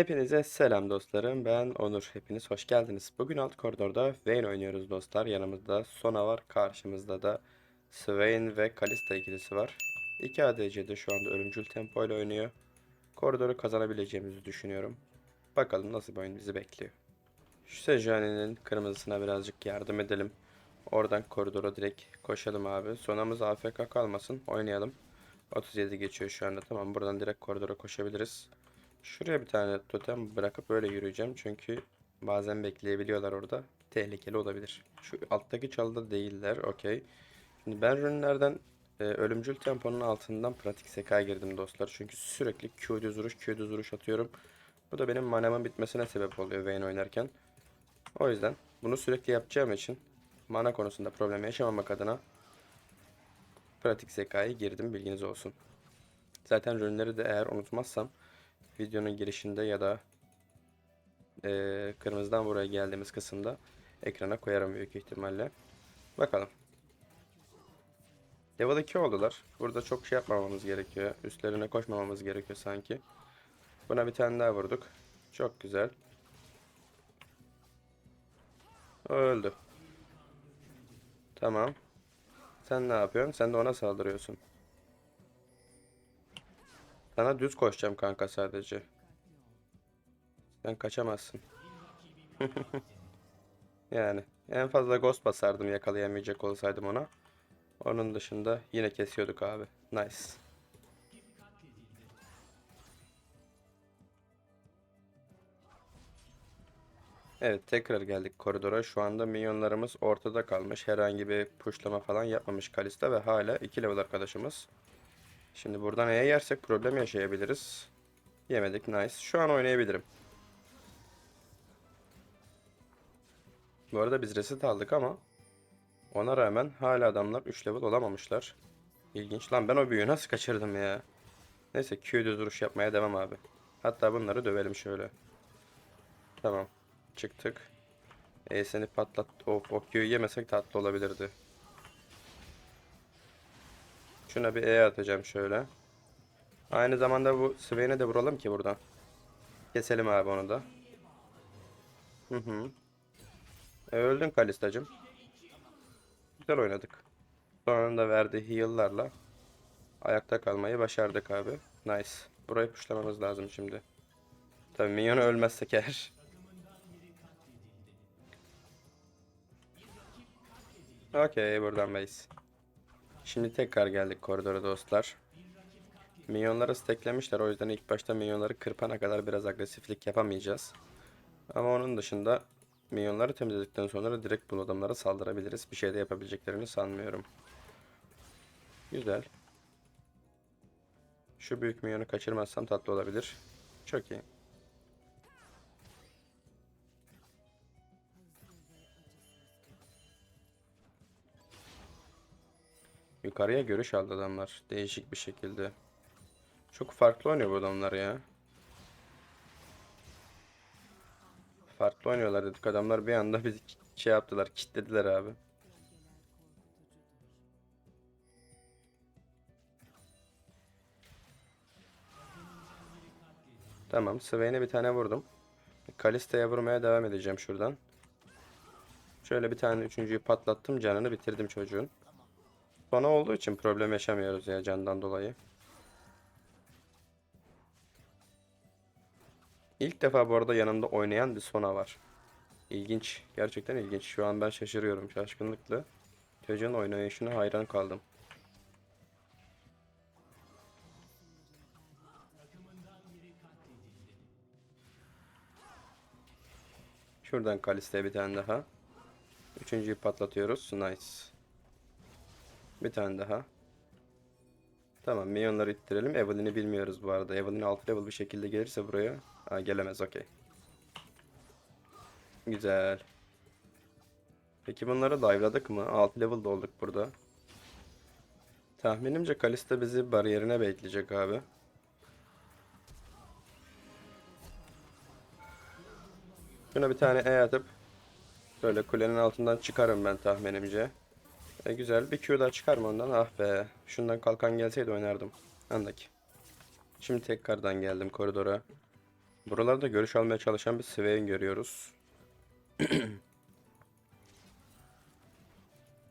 Hepinize selam dostlarım. Ben Onur. Hepiniz hoş geldiniz. Bugün alt koridorda Vayne oynuyoruz dostlar. Yanımızda Sona var. Karşımızda da Swain ve Kalista ikilisi var. 2 ADC'de şu anda ölümcül tempo ile oynuyor. Koridoru kazanabileceğimizi düşünüyorum. Bakalım nasıl bir oyun bizi bekliyor. Şu Sejuani'nin kırmızısına birazcık yardım edelim. Oradan koridora direkt koşalım abi. Sonamız AFK kalmasın. Oynayalım. 37 geçiyor şu anda. Tamam buradan direkt koridora koşabiliriz. Şuraya bir tane totem bırakıp böyle yürüyeceğim. Çünkü bazen bekleyebiliyorlar orada. Tehlikeli olabilir. Şu alttaki çalıda değiller. Okey. Şimdi ben rünlerden e, ölümcül temponun altından pratik seka girdim dostlar. Çünkü sürekli Q düz vuruş, Q düz vuruş atıyorum. Bu da benim manamın bitmesine sebep oluyor Vayne oynarken. O yüzden bunu sürekli yapacağım için mana konusunda problem yaşamamak adına pratik zekayı girdim bilginiz olsun. Zaten rünleri de eğer unutmazsam videonun girişinde ya da eee, kırmızıdan buraya geldiğimiz kısımda ekrana koyarım büyük ihtimalle. Bakalım. Level 2 oldular. Burada çok şey yapmamamız gerekiyor. Üstlerine koşmamamız gerekiyor sanki. Buna bir tane daha vurduk. Çok güzel. Öldü. Tamam. Sen ne yapıyorsun? Sen de ona saldırıyorsun. Sana düz koşacağım kanka sadece. Sen kaçamazsın. Yani en fazla ghost basardım yakalayamayacak olsaydım ona. Onun dışında yine kesiyorduk abi. Nice. Evet tekrar geldik koridora. Şu anda minyonlarımız ortada kalmış. Herhangi bir pushlama falan yapmamış Kalista ve hala 2 level arkadaşımız. Şimdi buradan E'ye yersek problem yaşayabiliriz. Yemedik nice. Şu an oynayabilirim. Bu arada biz reset aldık ama ona rağmen hala adamlar 3 level olamamışlar. İlginç. Lan ben o büyüyü nasıl kaçırdım ya? Neyse Q düz vuruş yapmaya devam abi. Hatta bunları dövelim şöyle. Tamam. Çıktık. E seni patlat. Of o Q'yu yemesek tatlı olabilirdi. Şuna bir E atacağım şöyle. Aynı zamanda bu Swain'e de vuralım ki buradan. Keselim abi onu da. Hı hı. E, öldün Kalistacım. Güzel oynadık. Sonunda verdiği heal'larla ayakta kalmayı başardık abi. Nice. Burayı puşlamamız lazım şimdi. Tabii minyon ölmezsek eğer. Okey buradan base. Şimdi tekrar geldik koridora dostlar. Minyonları steklemişler o yüzden ilk başta minyonları kırpana kadar biraz agresiflik yapamayacağız. Ama onun dışında minyonları temizledikten sonra direkt bu adamlara saldırabiliriz. Bir şey de yapabileceklerini sanmıyorum. Güzel. Şu büyük minyonu kaçırmazsam tatlı olabilir. Çok iyi. Yukarıya görüş aldı adamlar. Değişik bir şekilde. Çok farklı oynuyor bu adamlar ya. Farklı oynuyorlar dedik adamlar bir anda bizi şey yaptılar, kilitlediler abi. Tamam, Swain'e bir tane vurdum. Kalista'ya vurmaya devam edeceğim şuradan. Şöyle bir tane üçüncüyü patlattım, canını bitirdim çocuğun. Sona olduğu için problem yaşamıyoruz ya candan dolayı. İlk defa bu arada yanımda oynayan bir Sona var. İlginç. Gerçekten ilginç. Şu an ben şaşırıyorum şaşkınlıkla. Çocuğun oynayışına hayran kaldım. Şuradan Kalista'ya bir tane daha. Üçüncüyü patlatıyoruz. Nice. Bir tane daha. Tamam minyonları ittirelim. Evelyn'i bilmiyoruz bu arada. Evelyn alt level bir şekilde gelirse buraya. Ha, gelemez okey. Güzel. Peki bunları dive'ladık mı? Alt level'da olduk burada. Tahminimce Kalista bizi bariyerine bekleyecek abi. Şuna bir tane E atıp böyle kulenin altından çıkarım ben tahminimce. E güzel. Bir Q daha çıkar ondan? Ah be. Şundan kalkan gelseydi oynardım. Anladık. Şimdi tekrardan geldim koridora. Buralarda görüş almaya çalışan bir Swain görüyoruz.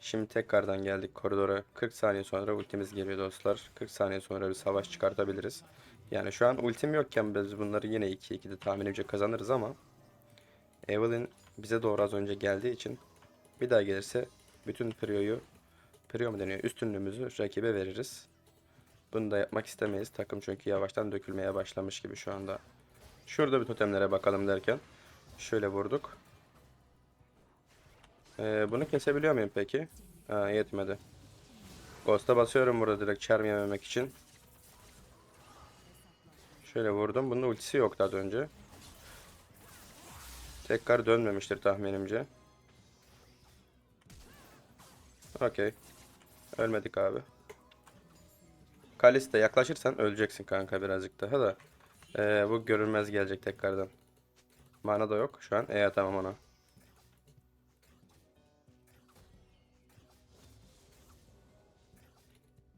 Şimdi tekrardan geldik koridora. 40 saniye sonra ultimiz geliyor dostlar. 40 saniye sonra bir savaş çıkartabiliriz. Yani şu an ultim yokken biz bunları yine 2-2'de tahminimce kazanırız ama Evelyn bize doğru az önce geldiği için bir daha gelirse bütün Prio'yu Prio mu deniyor? Üstünlüğümüzü rakibe veririz. Bunu da yapmak istemeyiz. Takım çünkü yavaştan dökülmeye başlamış gibi şu anda. Şurada bir totemlere bakalım derken şöyle vurduk. Ee, bunu kesebiliyor muyum peki? Ha, yetmedi. Ghost'a basıyorum burada direkt charm yememek için. Şöyle vurdum. Bunun ultisi yoktu az önce. Tekrar dönmemiştir tahminimce. Okey. Ölmedik abi. Kaliste yaklaşırsan öleceksin kanka birazcık daha da. Ee, bu görünmez gelecek tekrardan. Mana da yok. Şu an E atamam ona.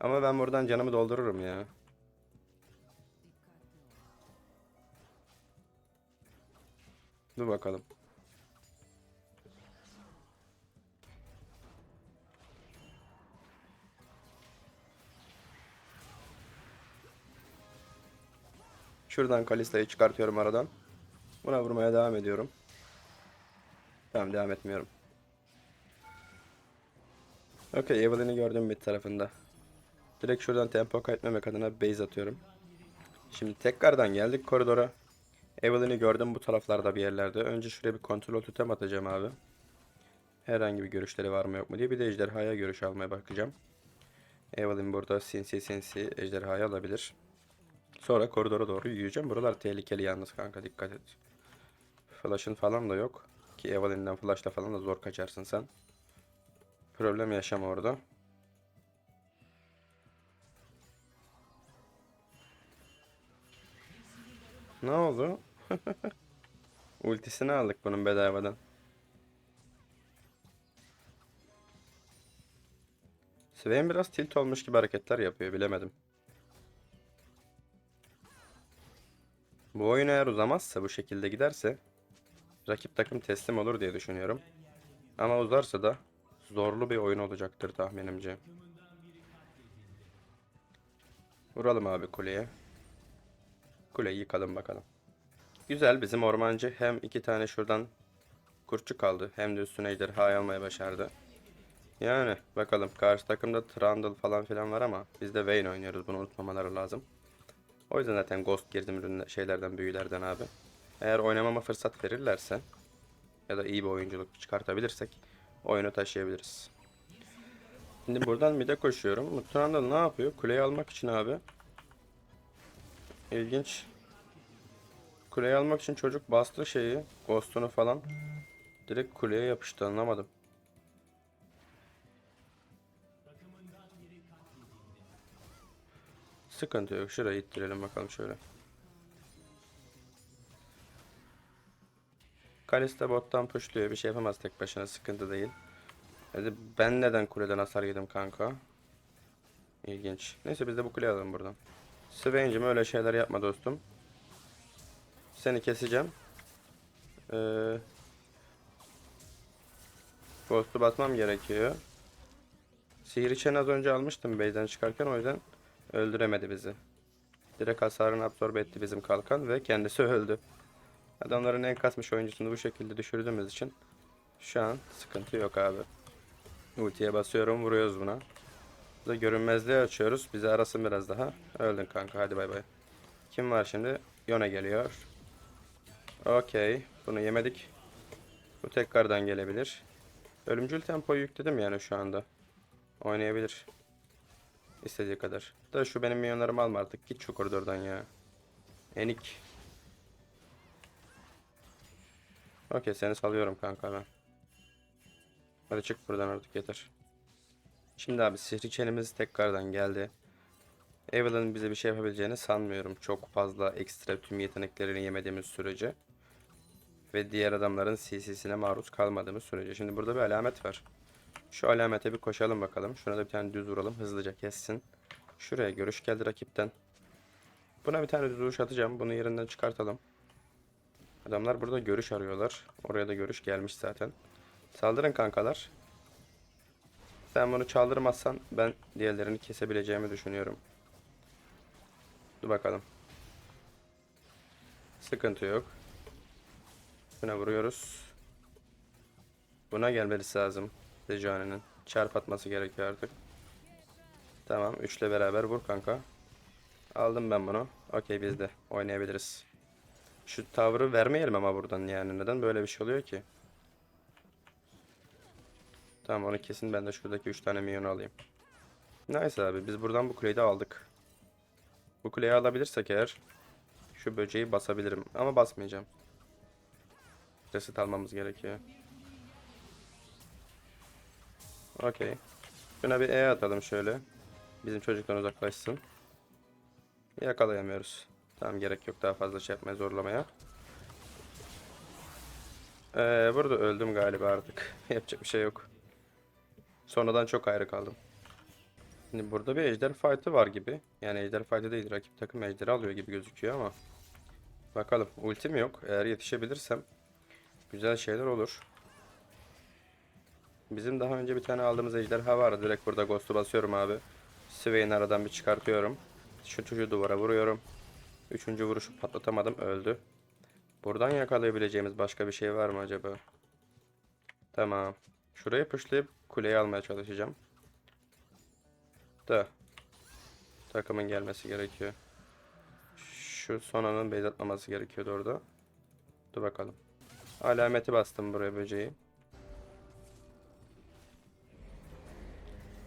Ama ben buradan canımı doldururum ya. Dur bakalım. Şuradan Kalista'yı çıkartıyorum aradan. Buna vurmaya devam ediyorum. Tamam devam etmiyorum. Okey Evelyn'i gördüm bir tarafında. Direkt şuradan tempo kaybetmemek adına base atıyorum. Şimdi tekrardan geldik koridora. Evelyn'i gördüm bu taraflarda bir yerlerde. Önce şuraya bir kontrol totem atacağım abi. Herhangi bir görüşleri var mı yok mu diye. Bir de ejderhaya görüş almaya bakacağım. Evelyn burada sinsi sinsi ejderhayı alabilir. Sonra koridora doğru yürüyeceğim. Buralar tehlikeli yalnız kanka dikkat et. Flash'ın falan da yok. Ki Evelyn'den flash'la falan da zor kaçarsın sen. Problem yaşama orada. Ne oldu? Ultisini aldık bunun bedavadan. Swain biraz tilt olmuş gibi hareketler yapıyor bilemedim. Bu oyun eğer uzamazsa bu şekilde giderse rakip takım teslim olur diye düşünüyorum. Ama uzarsa da zorlu bir oyun olacaktır tahminimce. Vuralım abi kuleye. Kuleyi yıkalım bakalım. Güzel bizim ormancı hem iki tane şuradan kurtçu kaldı hem de üstüne ejderha almayı başardı. Yani bakalım karşı takımda Trundle falan filan var ama biz de Vayne oynuyoruz bunu unutmamaları lazım. O yüzden zaten Ghost girdim ürünler, şeylerden büyülerden abi. Eğer oynamama fırsat verirlerse ya da iyi bir oyunculuk çıkartabilirsek oyunu taşıyabiliriz. Şimdi buradan mid'e koşuyorum. Bu Trundle ne yapıyor? Kuleyi almak için abi. İlginç. Kuleyi almak için çocuk bastı şeyi, Ghost'unu falan. Direkt kuleye yapıştı anlamadım. Sıkıntı yok. Şurayı ittirelim bakalım şöyle. Kalista bottan pushluyor. Bir şey yapamaz tek başına. Sıkıntı değil. Hadi ben neden kuleden hasar yedim kanka? İlginç. Neyse biz de bu kuleyi alalım buradan. Swain'cim öyle şeyler yapma dostum. Seni keseceğim. Ee, Ghost'u basmam gerekiyor. Sihir için az önce almıştım base'den çıkarken o yüzden öldüremedi bizi. Direkt hasarını absorbe etti bizim kalkan ve kendisi öldü. Adamların en kasmış oyuncusunu bu şekilde düşürdüğümüz için şu an sıkıntı yok abi. Ultiye basıyorum vuruyoruz buna. Burada görünmezliği açıyoruz. Bizi arasın biraz daha. Öldün kanka hadi bay bay. Kim var şimdi? Yone geliyor. Okey. Bunu yemedik. Bu tekrardan gelebilir. Ölümcül tempoyu yükledim yani şu anda. Oynayabilir. İstediği kadar. Da şu benim milyonlarımı alma artık. Git şu koridordan ya. Enik. Okey seni salıyorum kanka ben. Hadi çık buradan artık yeter. Şimdi abi sihri çenemiz tekrardan geldi. Evelyn'ın bize bir şey yapabileceğini sanmıyorum. Çok fazla ekstra tüm yeteneklerini yemediğimiz sürece. Ve diğer adamların CC'sine maruz kalmadığımız sürece. Şimdi burada bir alamet var. Şu alamete bir koşalım bakalım. Şuna da bir tane düz vuralım. Hızlıca kessin. Şuraya görüş geldi rakipten. Buna bir tane düz vuruş atacağım. Bunu yerinden çıkartalım. Adamlar burada görüş arıyorlar. Oraya da görüş gelmiş zaten. Saldırın kankalar. Sen bunu çaldırmazsan ben diğerlerini kesebileceğimi düşünüyorum. Dur bakalım. Sıkıntı yok. Buna vuruyoruz. Buna gelmesi lazım. Dejane'nin. Çarp atması gerekiyor artık. Tamam. Üçle beraber vur kanka. Aldım ben bunu. Okey biz de oynayabiliriz. Şu tavrı vermeyelim ama buradan yani. Neden böyle bir şey oluyor ki? Tamam onu kesin ben de şuradaki 3 tane minyonu alayım. Neyse abi biz buradan bu kuleyi de aldık. Bu kuleyi alabilirsek eğer şu böceği basabilirim ama basmayacağım. Reset almamız gerekiyor. Okey. Şuna bir E atalım şöyle. Bizim çocuktan uzaklaşsın. Yakalayamıyoruz. Tamam gerek yok daha fazla şey yapmaya zorlamaya. Ee, burada öldüm galiba artık. Yapacak bir şey yok. Sonradan çok ayrı kaldım. Şimdi burada bir ejder fight'ı var gibi. Yani ejder fight'ı değil rakip takım ejderi alıyor gibi gözüküyor ama. Bakalım ultim yok. Eğer yetişebilirsem güzel şeyler olur. Bizim daha önce bir tane aldığımız ejderha vardı. Direkt burada ghost'u basıyorum abi. Swain aradan bir çıkartıyorum. Şu duvara vuruyorum. Üçüncü vuruşu patlatamadım öldü. Buradan yakalayabileceğimiz başka bir şey var mı acaba? Tamam. Şuraya pushlayıp kuleyi almaya çalışacağım. Da. Takımın gelmesi gerekiyor. Şu sonanın base atmaması gerekiyordu orada. Dur bakalım. Alameti bastım buraya böceği.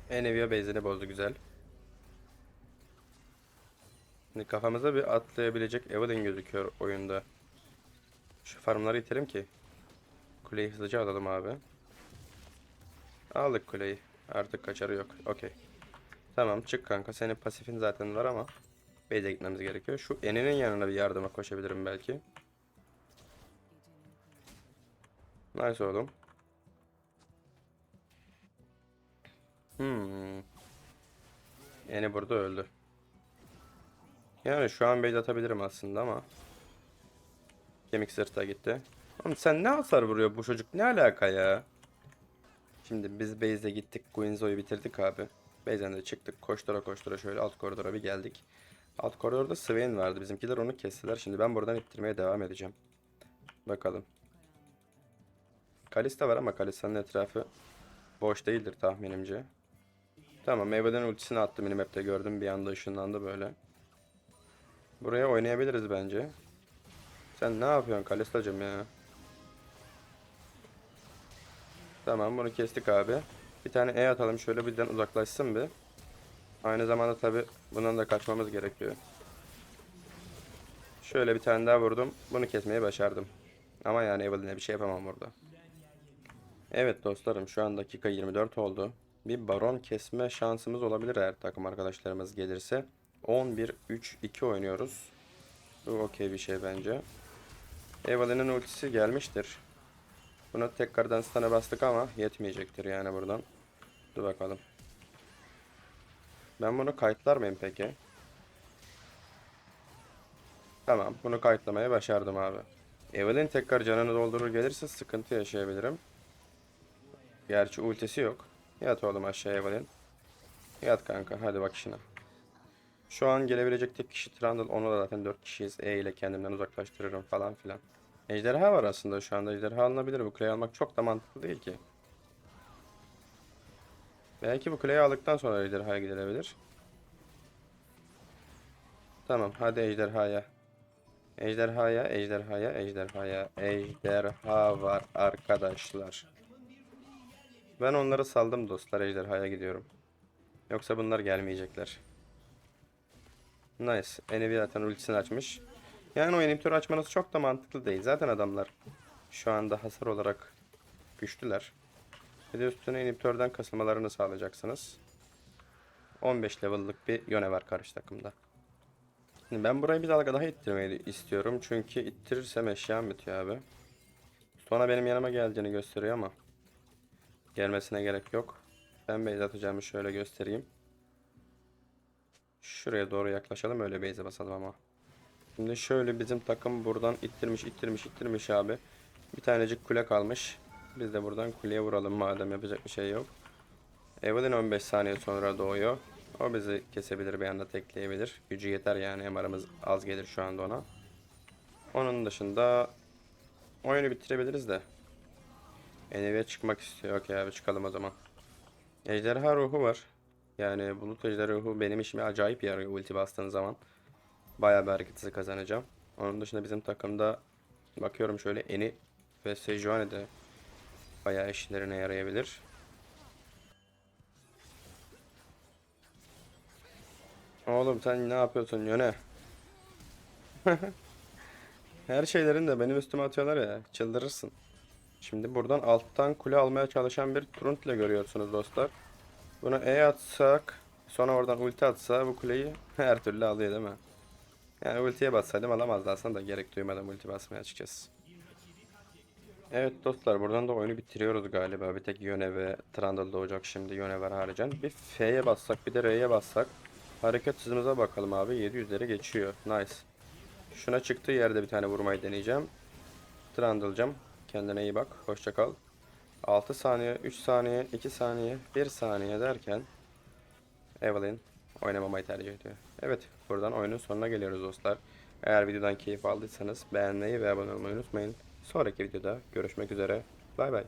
Enevia base'ini bozdu güzel. Şimdi kafamıza bir atlayabilecek Evelyn gözüküyor oyunda. Şu farmları itelim ki. Kuleyi hızlıca alalım abi. Aldık kuleyi. Artık kaçarı yok. Okey. Tamam çık kanka. Senin pasifin zaten var ama base'e gitmemiz gerekiyor. Şu eninin yanına bir yardıma koşabilirim belki. Nice oğlum. Hmm. Eni burada öldü. Yani şu an base atabilirim aslında ama. Kemik sırta gitti. Oğlum sen ne hasar vuruyor bu çocuk? Ne alaka ya? Şimdi biz base'e gittik. Guinzo'yu bitirdik abi. Base'den de çıktık. Koştura koştura şöyle alt koridora bir geldik. Alt koridorda Swain vardı. Bizimkiler onu kestiler. Şimdi ben buradan ittirmeye devam edeceğim. Bakalım. Kalista var ama Kalista'nın etrafı boş değildir tahminimce. Tamam meyveden ultisini attı minimap'te gördüm. Bir anda ışınlandı böyle. Buraya oynayabiliriz bence. Sen ne yapıyorsun Kalistacım ya? Tamam bunu kestik abi. Bir tane E atalım şöyle birden uzaklaşsın bir. Aynı zamanda tabi bundan da kaçmamız gerekiyor. Şöyle bir tane daha vurdum. Bunu kesmeyi başardım. Ama yani Evelyn'e bir şey yapamam burada. Evet dostlarım şu an dakika 24 oldu. Bir baron kesme şansımız olabilir eğer takım arkadaşlarımız gelirse. 11-3-2 oynuyoruz. Bu okey bir şey bence. Evelyn'in ultisi gelmiştir. Buna tekrardan stun'a bastık ama yetmeyecektir yani buradan. Dur bakalım. Ben bunu kayıtlar mıyım peki? Tamam bunu kayıtlamaya başardım abi. Evelyn tekrar canını doldurur gelirse sıkıntı yaşayabilirim. Gerçi ultisi yok. Yat oğlum aşağı Evelyn. Yat kanka hadi bak işine. Şu an gelebilecek tek kişi Trundle. Onu da zaten 4 kişiyiz. E ile kendimden uzaklaştırırım falan filan. Ejderha var aslında şu anda. Ejderha alınabilir. Bu kuleyi almak çok da mantıklı değil ki. Belki bu kuleyi aldıktan sonra ejderhaya gidilebilir. Tamam hadi ejderhaya. Ejderhaya, ejderhaya, ejderhaya. Ejderha var arkadaşlar. Ben onları saldım dostlar. Ejderhaya gidiyorum. Yoksa bunlar gelmeyecekler. Nice. Enevi zaten ultisini açmış. Yani o inhibitörü açmanız çok da mantıklı değil. Zaten adamlar şu anda hasar olarak güçlüler. Bir de üstüne inhibitörden kasılmalarını sağlayacaksınız. 15 level'lık bir yöne var karşı takımda. Şimdi ben burayı bir dalga daha ittirmeyi istiyorum. Çünkü ittirirsem eşyam bitiyor abi. Sonra benim yanıma geldiğini gösteriyor ama. Gelmesine gerek yok. Ben base atacağımı şöyle göstereyim. Şuraya doğru yaklaşalım öyle base'e basalım ama. Şimdi şöyle bizim takım buradan ittirmiş ittirmiş ittirmiş abi. Bir tanecik kule kalmış. Biz de buradan kuleye vuralım madem yapacak bir şey yok. Evelyn 15 saniye sonra doğuyor. O bizi kesebilir bir anda tekleyebilir. Gücü yeter yani MR'ımız az gelir şu anda ona. Onun dışında oyunu bitirebiliriz de. Enevi'ye çıkmak istiyor. Okey abi çıkalım o zaman. Ejderha ruhu var. Yani bulut ejderha ruhu benim işime acayip yarıyor ulti bastığın zaman. Bayağı bir hareket kazanacağım. Onun dışında bizim takımda bakıyorum şöyle Eni ve Sejuani de bayağı işlerine yarayabilir. Oğlum sen ne yapıyorsun Yöne? Her şeylerin de benim üstüme atıyorlar ya. Çıldırırsın. Şimdi buradan alttan kule almaya çalışan bir Trunt ile görüyorsunuz dostlar. Buna E atsak sonra oradan ulti atsa bu kuleyi her türlü alıyor değil mi? Yani ultiye bassaydım alamazdı aslında da gerek duymadan ulti basmaya açıkçası. Evet dostlar buradan da oyunu bitiriyoruz galiba. Bir tek Yone ve Trundle doğacak şimdi Yone haricen. Bir F'ye bassak bir de R'ye bassak. Hareket hızımıza bakalım abi. 700'leri geçiyor. Nice. Şuna çıktığı yerde bir tane vurmayı deneyeceğim. Trundle'cam. Kendine iyi bak. Hoşça kal. 6 saniye, 3 saniye, 2 saniye, 1 saniye derken Evelyn oynamamayı tercih ediyor. Evet, buradan oyunun sonuna geliyoruz dostlar. Eğer videodan keyif aldıysanız beğenmeyi ve abone olmayı unutmayın. Sonraki videoda görüşmek üzere. Bay bay.